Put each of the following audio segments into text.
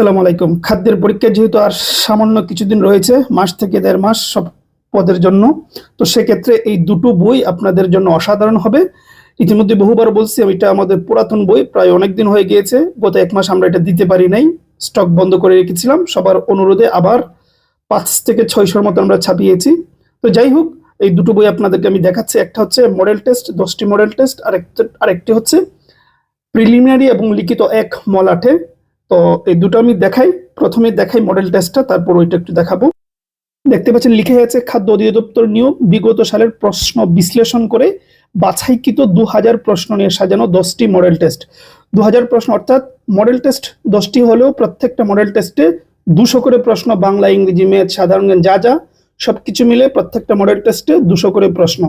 আসসালামু আলাইকুম। খাদ্যের পরীক্ষা যেহেতু আর সামান্য কিছুদিন রয়েছে, মাস থেকে দেড় মাস সব পদের জন্য, তো সেক্ষেত্রে এই দুটো বই আপনাদের জন্য অসাধারণ হবে। ইতিমধ্যে বহুবার বলছি এটা আমাদের পুরাতন বই, প্রায় অনেক দিন হয়ে গিয়েছে, গত এক মাস আমরা এটা দিতে পারি নাই, স্টক বন্ধ করে রেখেছিলাম, সবার অনুরোধে আবার পাঁচ থেকে ছয়শোর মতো আমরা ছাপিয়েছি। তো যাই হোক, এই দুটো বই আপনাদেরকে আমি দেখাচ্ছি, একটা হচ্ছে মডেল টেস্ট, দশটি মডেল টেস্ট আর আরেকটি হচ্ছে প্রিলিমিনারি এবং লিখিত এক মলাটে। তো এই দুটো আমি দেখাই। প্রথমে দেখাই মডেল টেস্টটা তারপর ওইটা একটু দেখাবো। দেখতে পাচ্ছেন লিখে আছে, খাদ্য অধিদপ্তর নিয়োগ, বিগত সালের প্রশ্ন বিশ্লেষণ করে বাছাইকৃত দু হাজার প্রশ্ন নিয়ে সাজানো দশটি মডেল টেস্ট দু হাজার প্রশ্ন, অর্থাৎ মডেল টেস্ট দশটি হলেও প্রত্যেকটা মডেল টেস্টে দুশো করে প্রশ্ন, বাংলা, ইংরেজি, ম্যাথ, সাধারণ জ্ঞান, যা যা, সবকিছু মিলে প্রত্যেকটা মডেল টেস্টে দুশো করে প্রশ্ন।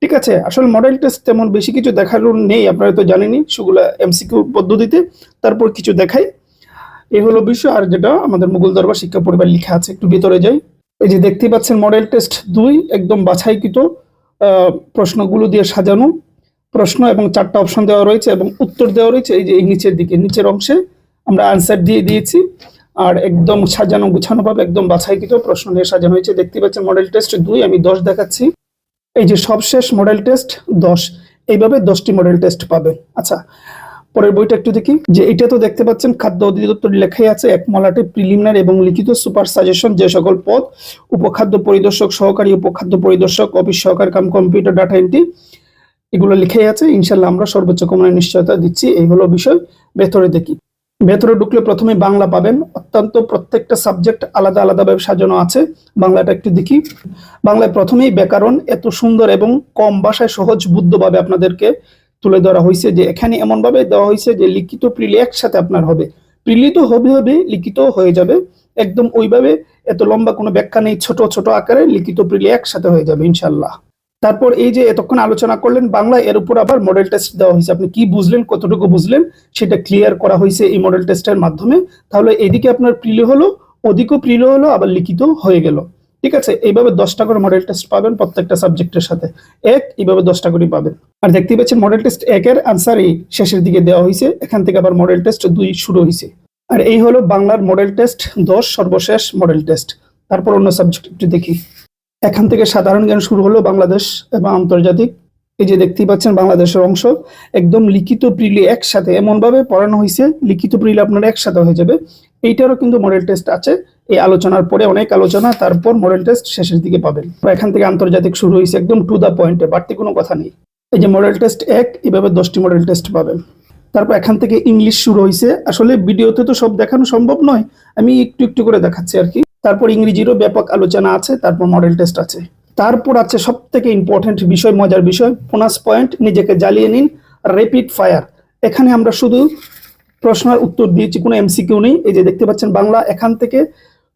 ঠিক আছে, আসলে মডেল টেস্ট তেমন বেশি কিছু দেখার নেই, আপনারা তো জানেনই, সেগুলো এমসিকিউ পদ্ধতিতে। তারপর কিছু দেখাই। এই হলো বিষয়, আর যেটা আমাদের মুঘল দরবার শিক্ষা পরিবার লেখা আছে, একটু ভিতরে যাই। এই যে দেখতে পাচ্ছেন মডেল টেস্ট দুই, একদম বাছাইকৃত প্রশ্নগুলো দিয়ে সাজানো, প্রশ্ন এবং চারটা অপশন দেওয়া রয়েছে এবং উত্তর দেওয়া রয়েছে, এই যে এই নিচের দিকে, নিচের অংশে আমরা আনসার দিয়ে দিয়েছি, আর একদম সাজানো গুছানো ভাবে একদম বাছাইকৃত প্রশ্ন নিয়ে সাজানো হয়েছে। দেখতে পাচ্ছেন মডেল টেস্ট দুই, আমি দশ দেখাচ্ছি। এই যে সবশেষ মডেল টেস্ট দশ, এইভাবে দশটি মডেল টেস্ট পাবে। আচ্ছা পরের বইটা একটু দেখি, যে এটা তো দেখতে পাচ্ছেন, খাদ্য অধিদপ্তর লেখাই আছে এক মলাটে প্রিলিমিনার এবং লিখিত সুপার সাজেশন যে সকল পদ, উপখাদ্য পরিদর্শক সহকারী উপখাদ্য পরিদর্শক অফিস সহকারী কাম কম্পিউটার ডাটা এন্ট্রি এগুলো লিখেই আছে। ইনশাল্লাহ আমরা সর্বোচ্চ কমনের নিশ্চয়তা দিচ্ছি, এই হলো বিষয়। ভেতরে দেখি, ভেতরে ঢুকলে প্রথমে বাংলা পাবেন। অত্যন্ত প্রত্যেকটা সাবজেক্ট আলাদা আলাদাভাবে সাজানো আছে। বাংলাটা একটু দেখি, বাংলায় প্রথমেই ব্যাকরণ এত সুন্দর এবং কম ভাষায় সহজ বুদ্ধভাবে আপনাদেরকে তুলে ধরা হয়েছে যে এখানে এমন ভাবে দেওয়া হয়েছে যে লিখিত প্রিলি একসাথে আপনার হবে। প্রিলি তো হবে হবে লিখিত হয়ে যাবে। একদম ওইভাবে এত লম্বা কোনো ব্যাখ্যা নেই, ছোট ছোট আকারে লিখিত প্রিলি একসাথে হয়ে যাবে ইনশাল্লাহ তারপর এই যে এতক্ষণ আলোচনা করলেন বাংলা এর উপর আবার মডেল টেস্ট দেওয়া হয়েছে। আপনি কি বুঝলেন, কতটুকু বুঝলেন, সেটা ক্লিয়ার করা হয়েছে এই মডেল টেস্টের মাধ্যমে। তাহলে এদিকে আপনার প্রিলি হলো, ওদিকেও প্রিলি হলো, আবার লিখিত হয়ে গেল। ঠিক আছে? এইভাবে দশটা করে মডেল টেস্ট পাবেন প্রত্যেকটা সাবজেক্টের সাথে। এক, এইভাবে দশটা করে পাবেন। আর দেখতে পাচ্ছেন মডেল টেস্ট একের আনসারই শেষের দিকে দেওয়া হয়েছে। এখান থেকে আবার মডেল টেস্ট দুই শুরু হয়েছে। আর এই হলো বাংলার মডেল টেস্ট দশ সর্বশেষ মডেল টেস্ট তারপর অন্য সাবজেক্ট একটু দেখি। এখান থেকে সাধারণ জ্ঞান শুরু হলো বাংলাদেশ এবং আন্তর্জাতিক। এই যে দেখতেই পাচ্ছেন বাংলাদেশের অংশ, একদম লিখিত প্রিলি একসাথে এমন ভাবে পড়ানো হয়েছে লিখিত প্রিলি আপনার একসাথে হয়ে যাবে। এইটারও কিন্তু মডেল টেস্ট আছে। এই আলোচনার পরে অনেক আলোচনা, তারপর মডেল টেস্ট শেষের দিকে পাবেন। এখান থেকে আন্তর্জাতিক শুরু হয়েছে একদম টু দা পয়েন্টে বাড়তি কোনো কথা নেই। এই যে মডেল টেস্ট এক, এভাবে দশটি মডেল টেস্ট পাবেন। তারপর এখান থেকে ইংলিশ শুরু হয়েছে আসলে ভিডিওতে তো সব দেখানো সম্ভব নয়, আমি একটু একটু করে দেখাচ্ছি আর কি। তারপর ইংরেজিরও ব্যাপক আলোচনা আছে, তারপর মডেল টেস্ট আছে। তারপর আছে সব থেকে ইম্পর্টেন্ট বিষয়, মজার বিষয় বোনাস পয়েন্ট নিজেকে জ্বালিয়ে নিন রেপিড ফায়ার এখানে আমরা শুধু প্রশ্নের উত্তর দিয়েছি, কোনো এমসিকিউ নেই। এই যে দেখতে পাচ্ছেন, বাংলা এখান থেকে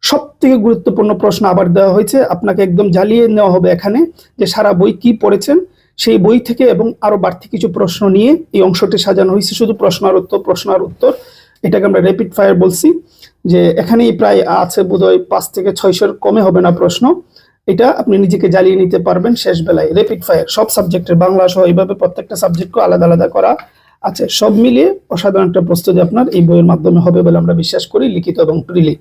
সব থেকে গুরুত্বপূর্ণ প্রশ্ন আবার দেওয়া হয়েছে। আপনাকে একদম জ্বালিয়ে নেওয়া হবে এখানে যে সারা বই কি পড়েছেন। সেই বই থেকে এবং আরও বাড়তি কিছু প্রশ্ন নিয়ে এই অংশটি সাজানো হয়েছে। শুধু প্রশ্ন আর উত্তর, প্রশ্ন আর উত্তর। এটাকে আমরা র্যাপিড ফায়ার বলছি যে এখানেই প্রায় আছে বোধহয় পাঁচ থেকে ছয়শোর কমে হবে না প্রশ্ন। এটা আপনি নিজেকে জ্বালিয়ে নিতে পারবেন শেষ বেলায়। রেপিড ফায়ার সব সাবজেক্টের বাংলা সহ এইভাবে প্রত্যেকটা সাবজেক্টকে আলাদা আলাদা করা আছে। সব মিলিয়ে অসাধারণ একটা প্রস্তুতি আপনার এই বইয়ের মাধ্যমে হবে বলে আমরা বিশ্বাস করি, লিখিত এবং প্রিলি